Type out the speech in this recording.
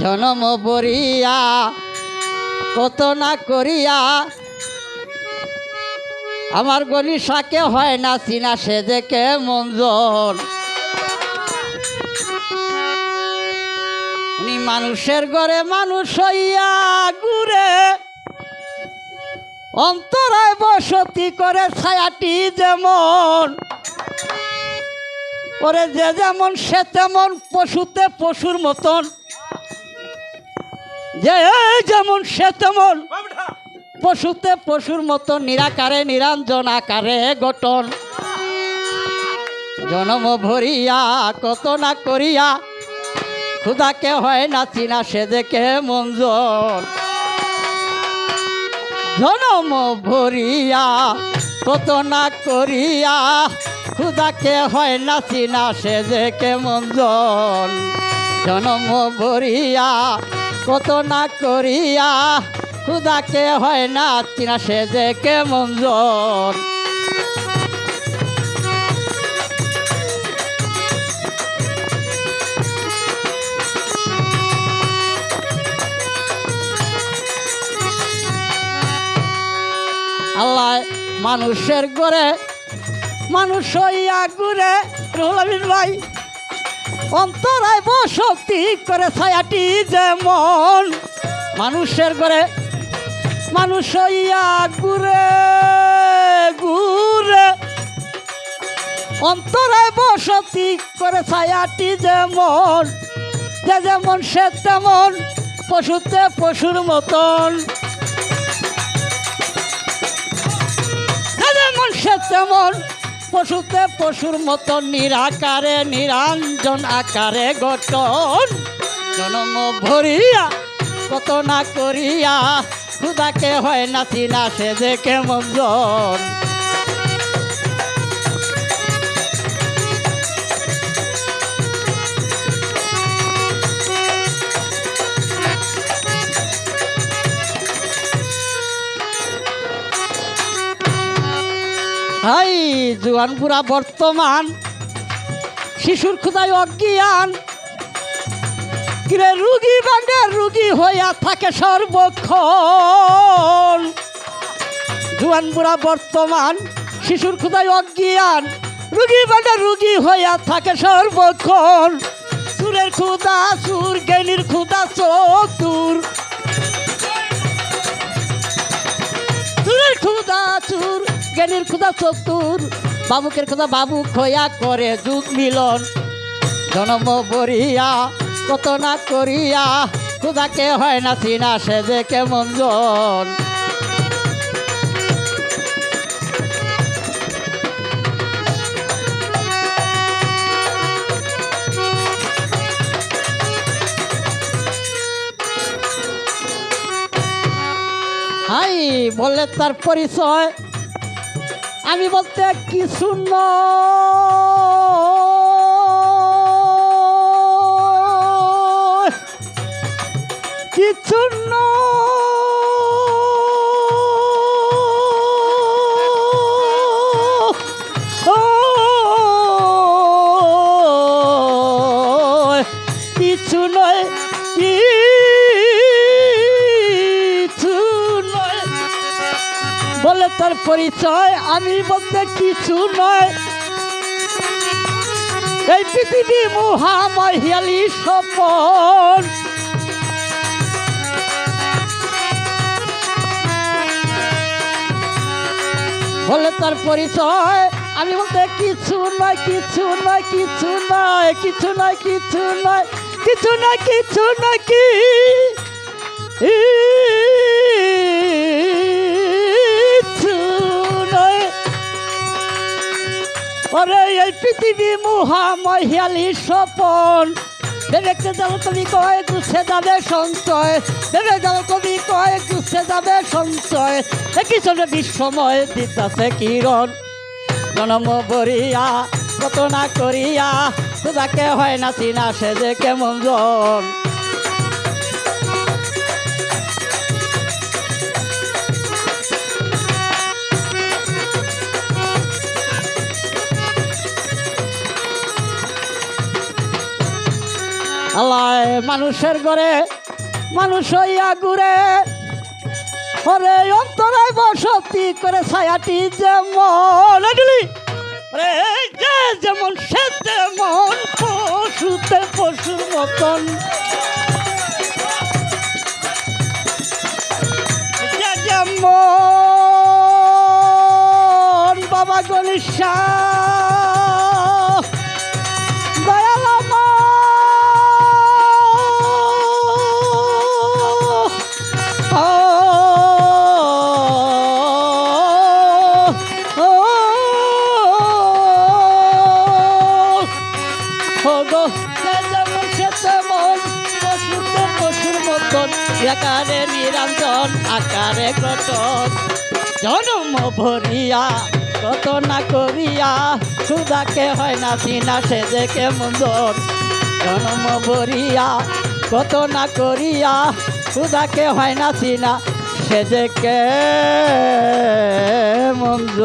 জনম বরিয়া কত না করিয়া, আমার গলি শাকে হয় না চিনা সে দেখে মঞ্জন উনি মানুষের ঘরে মানুষ হইয়া ঘুরে, অন্তরায় বসতি করে ছায়াটি যেমন। ওরে যে যেমন, সে তেমন, পশুতে পশুর মতন। যে যেমন সে তেমন। পশুতে পশুর মতো নিরাকারে নিরঞ্জন আকারে গঠন। জনম ভরিয়া কত না করিয়া খুদাকে হয় না চিনা সে দেখে মঞ্জন জনম ভরিয়া কত না করিয়া খুদাকে হয় না চিনা সে দেখে মঞ্জন জনম ভরিয়া কত না করিয়া খুদাকে হয় না চিনা সে যে দেখে মঞ্জন আল্লাহ মানুষের ঘরে, মানুষ হইয়া ঘুরে ভাই। অন্তরায় বসতি করে ছায়াটি যেমন। মানুষের ঘরে, মানুষ হইয়া ঘুরে ঘুরে। অন্তরায় বসতি করে ছায়াটি যেমন, যে যেমন সে তেমন, পশুতে পশুর মতন। যেমন সে তেমন পশুতে পশুর মতন নিরাকারে, নিরঞ্জন আকারে গঠন। জনম ভরিয়া, কত না করিয়া খুদাকে হয় না সে যে কেমন জন। হাই জুয়ান বুড়া বর্তমান। শিশুর খুদাই অজ্ঞান। রুগী বান্ডার রুগী হইয়া থাকে সর্বক্ষণ। জুয়ান বুড়া বর্তমান, শিশুর খুদাই অজ্ঞান। রুগী বান্ডার রুগী হইয়া থাকে সর্বক্ষণ। সুরের খুদা সুর জ্ঞানীর খুদা চতুর। সুরের খুদা চুর জ্ঞানীর খুদা চতুর, বাবুকের খুদা বাবু খোয়া করে যুগ মিলন। জনম বরিয়া কত না করিয়া খুদাকে হয় না চিনা সে যে কেমন জন। হাই, বললে তার পরিচয়। আমি বলতে কিছু কিছু পরিচয় আমি বলতে কিছু নয়। এই পৃথিবী মহাময় হিয়ালি সপন বলে তার পরিচয় আমি বলতে কিছু নয় কিছু নয় কিছু নয় কিছু নয় কিছু নয় কিছু নয় কিছু নয় কি? ওরে এই পৃথিবী মহাময় হিয়ালি স্বপন দেখতে যাব কবি কয়, গুছে যাবে সঞ্চয়। দেখে যাব কবি কয়, গুছে যাবে সঞ্চয়। একই সঙ্গে বিশ্বময় দিতাছে কিরণ। জনম বরিয়া কত না করিয়া খুদাকে হয় না চিনা সে যে কেমন জন। মানুষের ঘরে, মানুষ হইয়া ঘুরে। ওরে অন্তরে বসতি করে ছায়াটি যেমন রে যেমন, সে তেমন পশুতে পশুর মতন। যেমন, বাবা গণিসা একারে নিরঞ্জন, আকারে গঠন জন্ম ভরিয়া, কত না করিয়া সুদাকে হয় না চিনা সে যে কেমন জন্ম ভরিয়া, কত না করিয়া সুদাকে হয় না চিনা সে যে কে মন্দ